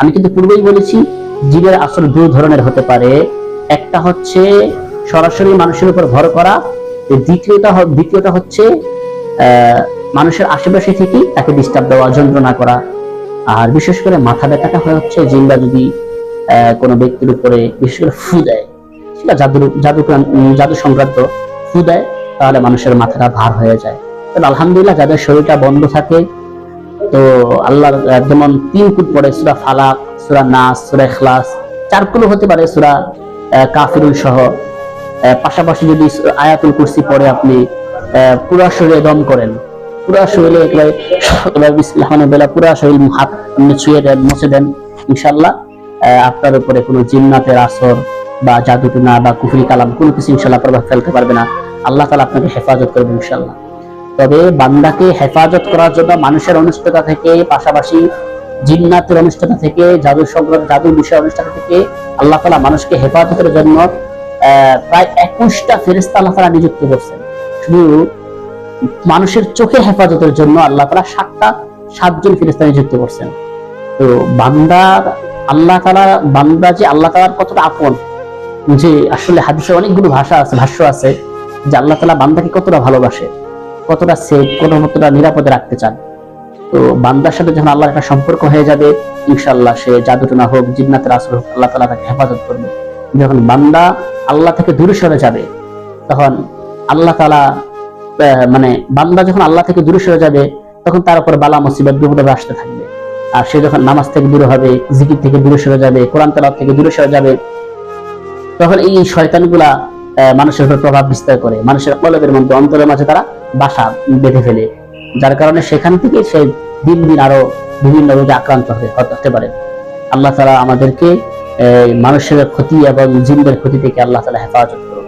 আমি কিন্তু পূর্বেই বলেছি, জীবের আসল দু ধরনের হতে পারে। একটা হচ্ছে সরাসরি মানুষের উপর ভর করা দ্বিতীয়টা দ্বিতীয়টা হচ্ছে মানুষের আশেপাশে থেকে তাকে ডিস্টার্ব দেওয়া, যন্ত্রণা করা। আর বিশেষ করে মাথা ব্যথাটা হয়ে হচ্ছে জিনরা যদি কোনো ব্যক্তির উপরে বিশেষ করে ফু দেয়, সেটা জাদুর জাদু জাদু সংক্রান্ত ফু দেয়, তাহলে মানুষের মাথাটা ভার হয়ে যায়। তবে আলহামদুলিল্লাহ যাদের শরীরটা বন্ধ থাকে তো আল্লাহর যেমন তিন কুট পড়ে, সুরা ফালাক, সুরা নাস, সুরা ইখলাস, চার কুলো হতে পারে সুরা কাফিরুল সহ। পাশাপাশি যদি আয়াতুল কুরসি পড়ে আপনি পুরা শরীরে দম করেন। পুরা শরীরে মানে বেলা পুরা শরীর হাত ছুঁয়ে দেন, মুছে দেন ইনশাল্লাহ আপনার উপরে কোনো জিন্নাতের আসর বা জাদুটুনা বা কুফরি কালাম কোনো কিছু ইনশাল্লাহ প্রভাব ফেলতে পারবে না। আল্লাহ তালা আপনাকে হেফাজত করবে ইনশাল্লাহ তবে বান্দাকে হেফাজত করার জন্য মানুষের অনিষ্টতা থেকে, পাশাপাশি জিন্নাতের অনিষ্টতা থেকে, জাদু সংক্রান্ত জাদুর বিষয় অনিষ্টতা থেকে আল্লাহ তালা মানুষকে হেফাজতের জন্য প্রায় একুশটা ফেরিস্তা আল্লাহ তালা নিযুক্ত করছেন। শুধু মানুষের চোখে হেফাজতের জন্য আল্লাহ তালা সাতটা, সাতজন ফেরিস্তা নিযুক্ত করছেন। তো বান্দার আল্লাহ তালা বান্দা যে আল্লাহ তালার কতটা আপন, যে আসলে হাদিসে অনেকগুলো ভাষা আছে, ভাষ্য আছে যে আল্লাহ তালা বান্দাকে কতটা ভালোবাসে। কতটা সেফ কতটা নিরাপদে রাখতে চান। তো বান্দার সাথে যখন আল্লাহর একটা সম্পর্ক হয়ে যাবে ইনশাল্লাহ সে জাদুটনা হোক জিন্নাতের আসর হোক, আল্লাহ তালা তাকে হেফাজত করবে। যখন বান্দা আল্লাহ থেকে দূরে সরে যাবে, তখন আল্লাহ তালা মানে বান্দা যখন আল্লাহ থেকে দূরে সরে যাবে, তখন তার উপর বালা মুসিবত বিপদ আসতে থাকবে। আর সে যখন নামাজ থেকে দূরে হবে, জিকির থেকে দূরে সরে যাবে, কোরআন তালাত থেকে দূরে সরে যাবে, তখন এই শয়তানগুলা মানুষের উপর প্রভাব বিস্তার করে। মানুষের কলবের মধ্যে, অন্তরের মাঝে তারা বাসা বেঁধে ফেলে। যার কারণে সেখান থেকে সে দিন দিন আরও বিভিন্ন রোগে আক্রান্ত হতে পারে। আল্লাহ তালা আমাদেরকে মানুষের ক্ষতি এবং জিন্দের ক্ষতি থেকে আল্লাহ তালা হেফাজত করুন